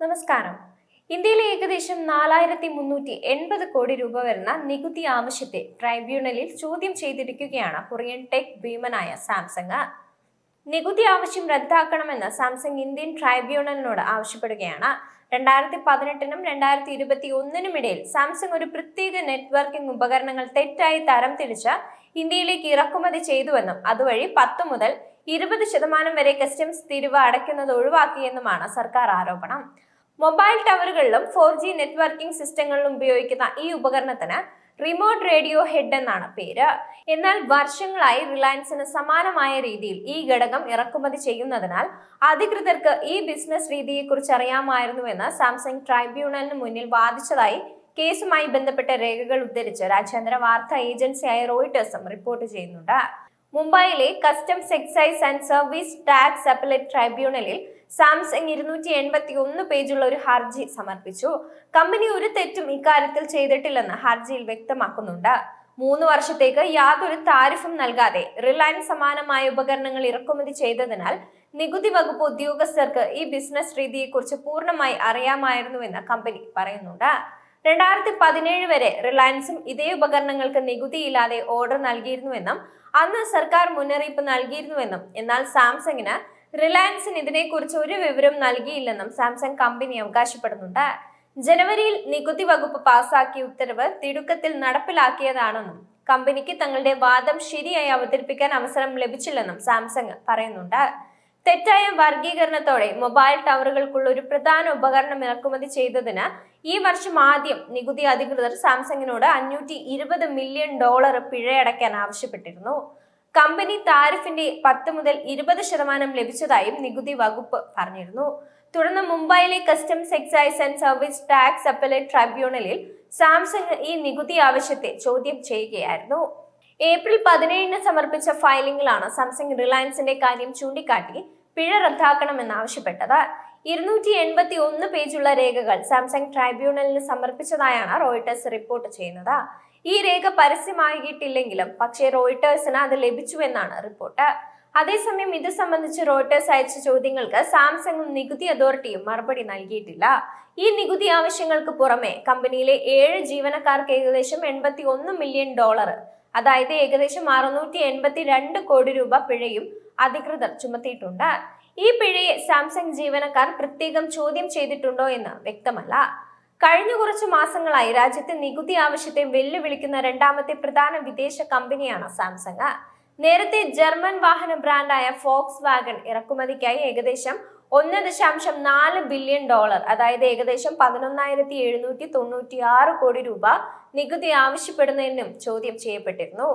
നമസ്കാരം. ഇന്ത്യയിലെ ഏകദേശം നാലായിരത്തി മുന്നൂറ്റി എൺപത് കോടി രൂപ വരുന്ന നികുതി ആവശ്യത്തെ ട്രൈബ്യൂണലിൽ ചോദ്യം ചെയ്തിരിക്കുകയാണ് കൊറിയൻ ടെക് ഭീമനായ സാംസങ്. നികുതി ആവശ്യം റദ്ദാക്കണമെന്ന് സാംസങ് ഇന്ത്യൻ ട്രൈബ്യൂണലിനോട് ആവശ്യപ്പെടുകയാണ്. രണ്ടായിരത്തി പതിനെട്ടിനും രണ്ടായിരത്തി ഇരുപത്തി ഒന്നിനും ഇടയിൽ സാംസങ് ഒരു പ്രത്യേക നെറ്റ്വർക്കിംഗ് ഉപകരണങ്ങൾ തെറ്റായി തരം തിരിച്ച് ഇന്ത്യയിലേക്ക് ഇറക്കുമതി ചെയ്തുവെന്നും അതുവഴി പത്ത് മുതൽ ഇരുപത് ശതമാനം വരെ കസ്റ്റംസ് തിരിവ് അടയ്ക്കുന്നത് ഒഴിവാക്കിയെന്നുമാണ് സർക്കാർ ആരോപണം. മൊബൈൽ ടവറുകളിലും ഫോർ ജി നെറ്റ്വർക്കിംഗ് സിസ്റ്റങ്ങളിലും ഉപയോഗിക്കുന്ന ഈ ഉപകരണത്തിന് റിമോട്ട് റേഡിയോ ഹെഡ് എന്നാണ് പേര്. എന്നാൽ വർഷങ്ങളായി റിലയൻസിന് സമാനമായ രീതിയിൽ ഈ ഘടകം ഇറക്കുമതി ചെയ്യുന്നതിനാൽ അധികൃതർക്ക് ഈ ബിസിനസ് രീതിയെക്കുറിച്ച് അറിയാമായിരുന്നുവെന്ന് സാംസങ് ട്രൈബ്യൂണലിന് മുന്നിൽ വാദിച്ചതായി കേസുമായി ബന്ധപ്പെട്ട രേഖകൾ ഉദ്ധരിച്ച് രാജ്യാന്തര വാർത്താ ഏജൻസിയായ റോയിട്ടേഴ്സും റിപ്പോർട്ട് ചെയ്യുന്നുണ്ട്. മുംബൈയിലെ customs excise and service tax appellate ട്രൈബ്യൂണലിൽ Samsung ഇരുന്നൂറ്റി എൺപത്തി ഒന്ന് പേജുള്ള ഒരു ഹർജി സമർപ്പിച്ചു. കമ്പനി ഒരു തെറ്റും ഇക്കാര്യത്തിൽ ചെയ്തിട്ടില്ലെന്ന് ഹർജിയിൽ വ്യക്തമാക്കുന്നുണ്ട്. മൂന്ന് വർഷത്തേക്ക് യാതൊരു താരിഫും നൽകാതെ റിലയൻസ് സമാനമായ ഉപകരണങ്ങൾ ഇറക്കുമതി ചെയ്തതിനാൽ നികുതി വകുപ്പ് ഉദ്യോഗസ്ഥർക്ക് ഈ ബിസിനസ് രീതിയെക്കുറിച്ച് പൂർണമായി അറിയാമായിരുന്നുവെന്ന് കമ്പനി പറയുന്നുണ്ട്. രണ്ടായിരത്തി പതിനേഴ് വരെ റിലയൻസും ഇതേ ഉപകരണങ്ങൾക്ക് നികുതിയില്ലാതെ ഓർഡർ നൽകിയിരുന്നുവെന്നും അന്ന് സർക്കാർ മുന്നറിയിപ്പ് നൽകിയിരുന്നുവെന്നും എന്നാൽ സാംസങ്ങിന് റിലയൻസിന് ഇതിനെക്കുറിച്ച് ഒരു വിവരം നൽകിയില്ലെന്നും സാംസങ് കമ്പനി അവകാശപ്പെടുന്നുണ്ട്. ജനുവരിയിൽ നികുതി വകുപ്പ് പാസാക്കിയ ഉത്തരവ് തിടുക്കത്തിൽ നടപ്പിലാക്കിയതാണെന്നും കമ്പനിക്ക് തങ്ങളുടെ വാദം ശരിയായി അവതരിപ്പിക്കാൻ അവസരം ലഭിച്ചില്ലെന്നും സാംസങ് പറയുന്നുണ്ട്. തെറ്റായ വർഗീകരണത്തോടെ മൊബൈൽ ടവറുകൾക്കുള്ള ഒരു പ്രധാന ഉപകരണം ഇറക്കുമതി ചെയ്തതിന് ഈ വർഷം ആദ്യം നികുതി അധികൃതർ സാംസങ്ങിനോട് അഞ്ഞൂറ്റി മില്യൺ ഡോളർ പിഴയടയ്ക്കാൻ ആവശ്യപ്പെട്ടിരുന്നു. കമ്പനി താരിഫിന്റെ പത്ത് മുതൽ ഇരുപത് ശതമാനം ലഭിച്ചതായും നികുതി വകുപ്പ് പറഞ്ഞിരുന്നു. തുടർന്ന് മുംബൈയിലെ customs excise and service tax appellate ട്രൈബ്യൂണലിൽ Samsung ഈ നികുതി ആവശ്യത്തെ ചോദ്യം ചെയ്യുകയായിരുന്നു. ഏപ്രിൽ പതിനേഴിന് സമർപ്പിച്ച ഫയലിംഗിലാണ് സാംസങ് റിലയൻസിന്റെ കാര്യം ചൂണ്ടിക്കാട്ടി പിഴ റദ്ദാക്കണമെന്ന് ആവശ്യപ്പെട്ടത് ഇരുന്നൂറ്റി എൺപത്തി ഒന്ന് പേജുള്ള രേഖകൾ സാംസങ് ട്രൈബ്യൂണലിന് സമർപ്പിച്ചതായാണ് റോയിട്ടേഴ്സ് റിപ്പോർട്ട് ചെയ്യുന്നത്. ഈ രേഖ പരസ്യമാകിയിട്ടില്ലെങ്കിലും പക്ഷേ റോയിട്ടേഴ്സിന് അത് ലഭിച്ചുവെന്നാണ് റിപ്പോർട്ട്. അതേസമയം ഇത് സംബന്ധിച്ച് റോയിട്ടേഴ്സ് അയച്ച ചോദ്യങ്ങൾക്ക് സാംസങ്ങും നികുതി അതോറിറ്റിയും മറുപടി നൽകിയിട്ടില്ല. ഈ നികുതി ആവശ്യങ്ങൾക്ക് പുറമെ കമ്പനിയിലെ ഏഴ് ജീവനക്കാർക്ക് ഏകദേശം എൺപത്തി ഒന്ന് മില്യൺ ഡോളർ അതായത് ഏകദേശം അറുന്നൂറ്റി എൺപത്തി രണ്ട് കോടി രൂപ പിഴയും അധികൃതർ ചുമത്തിയിട്ടുണ്ട്. ഈ പിഴയെ സാംസങ് ജീവനക്കാർ പ്രത്യേകം ചോദ്യം ചെയ്തിട്ടുണ്ടോ എന്ന് വ്യക്തമല്ല. കഴിഞ്ഞ കുറച്ച് മാസങ്ങളായി രാജ്യത്തെ നികുതി ആവശ്യത്തെ വെല്ലുവിളിക്കുന്ന രണ്ടാമത്തെ പ്രധാന വിദേശ കമ്പനിയാണ് സാംസങ്. നേരത്തെ ജർമ്മൻ വാഹന ബ്രാൻഡായ ഫോക്സ് വാഗൺ ഇറക്കുമതിക്കായി ഏകദേശം ഒന്ന് ദശാംശം നാല് ബില്യൺ ഡോളർ അതായത് ഏകദേശം പതിനൊന്നായിരത്തി എഴുന്നൂറ്റി തൊണ്ണൂറ്റി ആറ് കോടി രൂപ നികുതി ആവശ്യപ്പെടുന്നതിനും ചോദ്യം ചെയ്യപ്പെട്ടിരുന്നു.